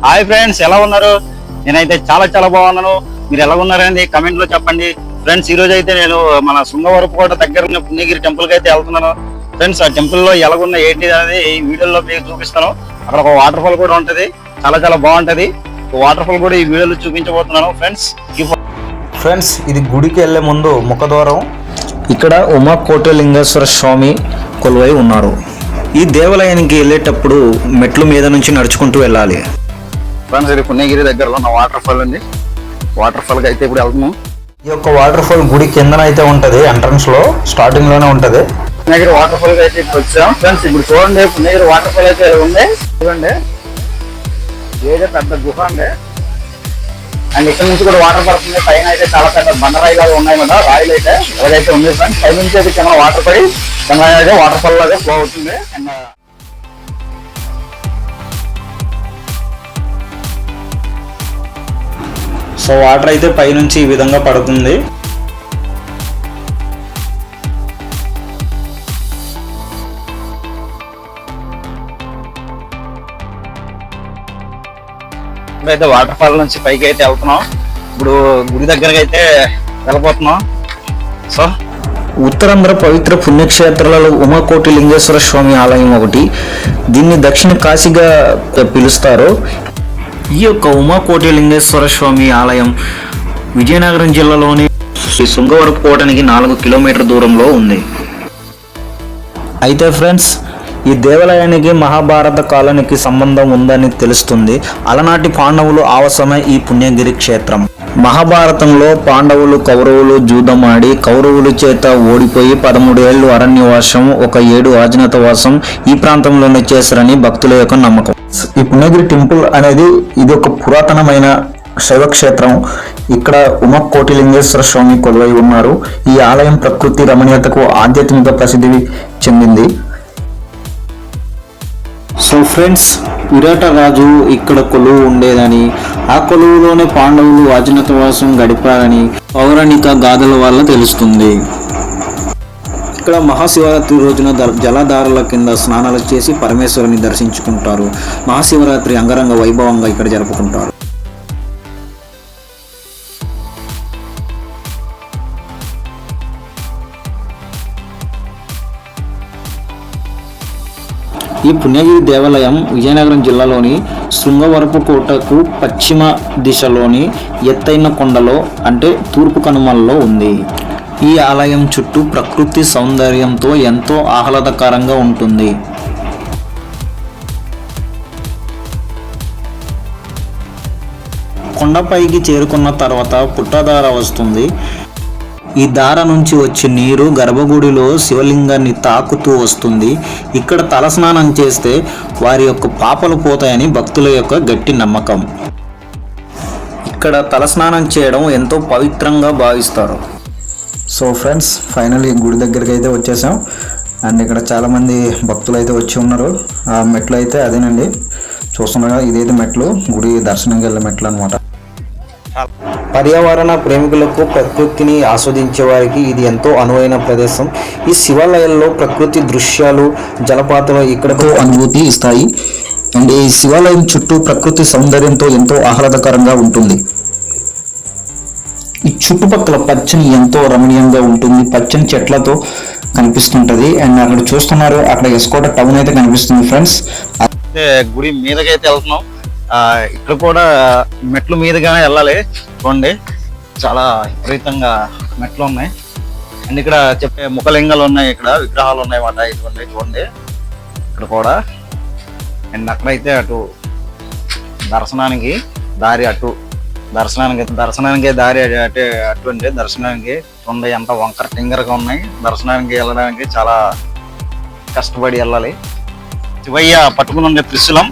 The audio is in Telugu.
హాయ్ ఫ్రెండ్స్ ఎలా ఉన్నారు? నేనైతే చాలా చాలా బాగున్నాను. మీరు ఎలా ఉన్నారని కమెంట్లో చెప్పండి. ఫ్రెండ్స్ ఈ రోజు అయితే నేను మన శృంగవరపుకోట దగ్గర ఉన్న పుణ్యగిరి టెంపుల్కి అయితే వెళ్తున్నాను. ఫ్రెండ్స్ ఆ టెంపుల్లో ఎలాగున్న ఏంటి అనేది ఈ వీడియోలో మీకు చూపిస్తాను. అక్కడ ఒక వాటర్ ఫాల్ కూడా ఉంటది. చాలా చాలా బాగుంటది. వాటర్ ఫాల్ కూడా ఈ వీడియోలో చూపించబోతున్నాను ఫ్రెండ్స్. ఫ్రెండ్స్ ఇది గుడికి వెళ్ళే ముందు ముఖద్వారం. ఇక్కడ ఉమా కోటలింగేశ్వర స్వామి కొలువై ఉన్నారు. ఈ దేవాలయానికి వెళ్ళేటప్పుడు మెట్ల మీద నుంచి నడుచుకుంటూ వెళ్ళాలి. ఫ్రెండ్స్ ఇది పుణ్యగిరి దగ్గరలో ఉన్న వాటర్ ఫాల్ అండి వాటర్ ఫాల్కి అయితే ఇప్పుడు వెళ్తున్నాం. ఈ యొక్క వాటర్ ఫాల్ గుడి కిందన అయితే ఉంటది ఎంట్రన్స్లో స్టార్టింగ్లోనే ఉంటది. పుణ్యగిరి వాటర్ ఫాల్కి అయితే ఇప్పుడు వచ్చాం. ఫ్రెండ్స్ ఇప్పుడు చూడండి పుణ్యగిరి వాటర్ ఫాల్ అయితే ఉంది? చూడండి. ఏదో పెద్ద గుహ అండి. అండ్ ఇక్కడ నుంచి కూడా వాటర్ పడుతుంది. పైన అయితే చాలా పెద్ద బండరాయి లాగా ఉన్నాయి కదా రాయిలు అయితే. అలాగైతే ఉంది ఫ్రెండ్స్ పై నుంచి అయితే కింద వాటర్ పడి కింద అయితే వాటర్ ఫాల్ లాగా ఫ్లో అవుతుంది. అండ్ సో వాటర్ అయితే పైనుంచి ఈ విధంగా పడుతుంది. అయితే వాటర్ ఫాల్ నుంచి పైకి అయితే వెళ్తున్నాం. ఇప్పుడు గుడి దగ్గరకి అయితే వెళ్ళిపోతున్నాం సో ఉత్తరాంధ్ర పవిత్ర పుణ్యక్షేత్రాలలో ఉమాకోటి లింగేశ్వర స్వామి ఆలయం ఒకటి. దీన్ని దక్షిణ కాశీగా పిలుస్తారు. ఈ యొక్క ఉమాకోటి లింగేశ్వర స్వామి ఆలయం విజయనగరం జిల్లాలోని శ్రీ శృంగవరపు కోటనికి నాలుగు కిలోమీటర్ దూరంలో ఉంది. అయితే ఫ్రెండ్స్ ఈ దేవాలయానికి మహాభారత కాలానికి సంబంధం ఉందని తెలుస్తుంది. అలనాటి పాండవులు ఆవసమే ఈ పుణ్యగిరి క్షేత్రం. మహాభారతంలో పాండవులు కౌరవులు జూదమాడి కౌరవులు చేత ఓడిపోయి పదమూడేళ్ళు అరణ్యవాసం ఒక ఏడు ఆజ్ఞాతవాసం ఈ ప్రాంతంలోనే చేశారని భక్తుల యొక్క నమ్మకం. ఈ పుణ్యగిరి టెంపుల్ అనేది ఇది ఒక పురాతనమైన శైవక్షేత్రం. ఇక్కడ ఉమకోటిలింగేశ్వర స్వామి కొలువై ఉన్నారు. ఈ ఆలయం ప్రకృతి రమణీయతకు ఆధ్యాత్మిక ప్రసిద్ధి చెందింది. సో ఫ్రెండ్స్ విరాట రాజు ఇక్కడ కొలువు ఉండేదని ఆ కొలువులోనే పాండవులు అజనతవాసం గడిపారని పౌరాణిక గాథల వల్ల తెలుస్తుంది. ఇక్కడ మహాశివరాత్రి రోజున జలధారల కింద స్నానాలు చేసి పరమేశ్వరుని దర్శించుకుంటారు. మహాశివరాత్రి అంగరంగ వైభవంగా ఇక్కడ జరుపుకుంటారు. ఈ పుణ్యగిరి దేవాలయం విజయనగరం జిల్లాలోని శృంగవరపు కోటకు పశ్చిమ దిశలోని ఎత్తైన కొండలో అంటే తూర్పు కనుమల్లో ఉంది. ఈ ఆలయం చుట్టూ ప్రకృతి సౌందర్యంతో ఎంతో ఆహ్లాదకరంగా ఉంటుంది. కొండపైకి చేరుకున్న తర్వాత పుట్టదార వస్తుంది. ఈ దార నుంచి వచ్చే నీరు గర్భగుడిలో శివలింగాన్ని తాకుతూ వస్తుంది. ఇక్కడ తలస్నానం చేస్తే వారి యొక్క పాపలు పోతాయని భక్తుల యొక్క గట్టి నమ్మకం. ఇక్కడ తలస్నానం చేయడం ఎంతో పవిత్రంగా భావిస్తారు. సో ఫ్రెండ్స్ ఫైనల్ ఈ గుడి దగ్గరికి అయితే వచ్చేసాం. అండ్ ఇక్కడ చాలామంది భక్తులు అయితే వచ్చి ఉన్నారు. ఆ మెట్లు అయితే అదేనండి. చూస్తున్నారా ఇదైతే మెట్లు. గుడి దర్శనంకి వెళ్ళే మెట్లు అనమాట పర్యావరణ ప్రేమికులకు ప్రకృతిని ఆస్వాదించే వారికి ఇది ఎంతో అనువైన ప్రదేశం. ఈ శివాలయాల్లో ప్రకృతి దృశ్యాలు జలపాతాలు ఇక్కడకు అనుభూతి ఇస్తాయి. అండ్ ఈ శివాలయం చుట్టూ ప్రకృతి సౌందర్యంతో ఎంతో ఆహ్లాదకరంగా ఉంటుంది. ఈ చుట్టుపక్కల పచ్చని ఎంతో రమణీయంగా ఉంటుంది. పచ్చని చెట్లతో కనిపిస్తుంటది. అండ్ అక్కడ చూస్తున్నారు అక్కడ ఎస్కోట టౌన్ అయితే కనిపిస్తుంది ఫ్రెండ్స్. గుడి మీదకైతే వెళ్తున్నాం. ఇక్కడ కూడా మెట్లు మీదుగానే వెళ్ళాలి. చూడండి. చాలా విపరీతంగా మెట్లు ఉన్నాయి. అండ్ ఇక్కడ చెప్పే ముఖలింగాలు ఉన్నాయి ఇక్కడ విగ్రహాలు ఉన్నాయి మాట ఇటువంటి చూడండి. ఇక్కడ కూడా. అండ్ అక్కడైతే అటు దర్శనానికి దారి అటు దర్శనానికి దర్శనానికి దారి అటు అటు అటువంటి దర్శనానికి చూడండి ఎంత వంకర టింగర్గా ఉన్నాయి. దర్శనానికి వెళ్ళడానికి చాలా కష్టపడి వెళ్ళాలి. శివయ్య పట్టుకుని ఉండే త్రిశూలం.